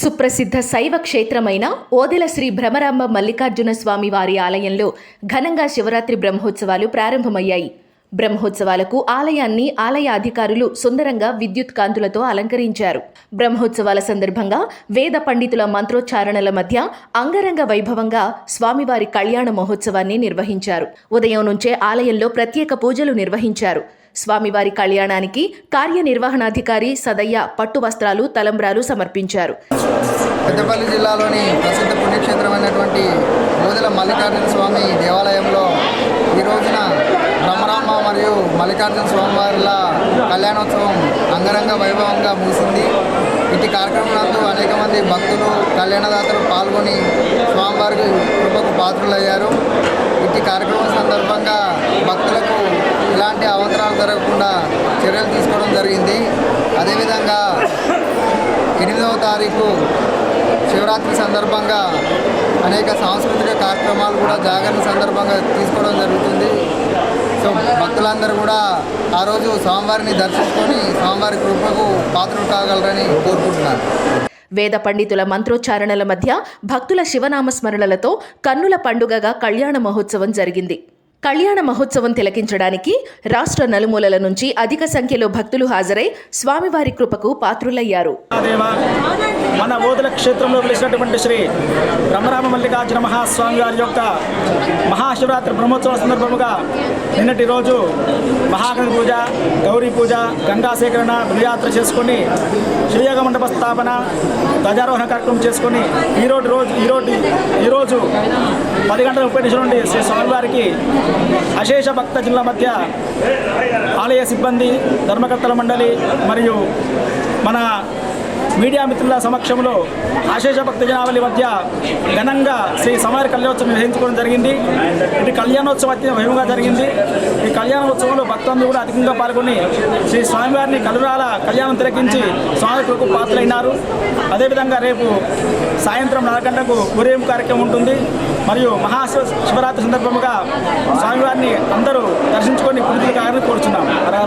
సుప్రసిద్ధ శైవ క్షేత్రమైన ఓదెల శ్రీ భ్రమరాంబ మల్లికార్జున స్వామి వారి ఆలయంలో ఘనంగా శివరాత్రి బ్రహ్మోత్సవాలు ప్రారంభమయ్యాయి. బ్రహ్మోత్సవాలకు ఆలయాన్ని ఆలయ అధికారులు సుందరంగా విద్యుత్ కాంతులతో అలంకరించారు. బ్రహ్మోత్సవాల సందర్భంగా వేద పండితుల మంత్రోచ్చారణల మధ్య అంగరంగ వైభవంగా స్వామివారి కళ్యాణ మహోత్సవాన్ని నిర్వహించారు. ఉదయం నుంచే ఆలయంలో ప్రత్యేక పూజలు నిర్వహించారు. స్వామివారి కళ్యాణానికి కార్యనిర్వహణాధికారి సదయ్య పట్టు వస్త్రాలు తలంబ్రాలు సమర్పించారు. పెద్దపల్లి జిల్లాలోని ప్రసిద్ధ పుణ్యక్షేత్రమైనటువంటి బోధల మల్లికార్జున స్వామి దేవాలయంలో ఈ రోజున బ్రహ్మరామ మరియు మల్లికార్జున స్వామి వారిల కళ్యాణోత్సవం అంగరంగ వైభవంగా ముగిసింది. ఇటు కార్యక్రమంలో అనేక మంది భక్తులు కళ్యాణదాతలు పాల్గొని స్వామివారికి కృపకు పాత్రులయ్యారు. ఇటు కార్యక్రమం సందర్భంగా భక్తులకు ఇలాంటి అవంతరాలు జరగకుండా చర్యలు తీసుకోవడం జరిగింది. అదేవిధంగా ఎనిమిదవ తారీఖు శివరాత్రి సందర్భంగా అనేక సాంస్కృతిక కార్యక్రమాలు కూడా జాగరణ సందర్భంగా తీసుకోవడం జరుగుతుంది. సో భక్తులందరూ కూడా ఆ రోజు స్వామివారిని దర్శించుకొని స్వామివారి కృపకు పాత్రలు కాగలరని కోరుకుంటున్నాను. వేద పండితుల మంత్రోచ్చారణల మధ్య భక్తుల శివనామస్మరణలతో కన్నుల పండుగగా కళ్యాణ మహోత్సవం జరిగింది. కళ్యాణ మహోత్సవం తిలకించడానికి రాష్ట్ర నలుమూలల నుంచి అధిక సంఖ్యలో భక్తులు హాజరై స్వామివారి కృపకు పాత్రులయ్యారు. మన ఓదల క్షేత్రంలో వెలిసినటువంటి శ్రీ బ్రహ్మరామ మల్లికార్జున మహాస్వామి వారి యొక్క మహాశివరాత్రి బ్రహ్మోత్సవం సందర్భముగా నిన్నటి రోజు మహాగణ పూజ గౌరీ పూజ గంగా సేకరణ బృహయాత్ర చేసుకొని శ్రీయోగ మండప స్థాపన ధ్వజారోహణ కార్యక్రమం చేసుకొని ఈరోజు రోజు ఈరోజు ఈరోజు పది గంటల ముప్పై నిమిషాల నుండి శ్రీ స్వామివారికి అశేష భక్త జిల్లా మధ్య ఆలయ సిబ్బంది ధర్మకర్తల మండలి మరియు మన మీడియా మిత్రుల సమక్షంలో ఆశేష భక్త జనావళి మధ్య ఘనంగా శ్రీ సమారి కళ్యాణోత్సవం నిర్వహించుకోవడం జరిగింది. ఇది కళ్యాణోత్సవం అత్యంత వైభవంగా జరిగింది. ఈ కళ్యాణోత్సవంలో భక్తులందరూ కూడా అధికంగా పాల్గొని శ్రీ స్వామివారిని కలురాల కళ్యాణం తిరగించి స్వామి పాత్రలైనారు. అదేవిధంగా రేపు సాయంత్రం నాలుగు గంటలకు ఊరేగింపు కార్యక్రమం ఉంటుంది. మరియు మహాశివ శివరాత్రి సందర్భముగా స్వామివారిని అందరూ దర్శించుకొని పుణ్యులు కావాలని కోరుచున్నాం.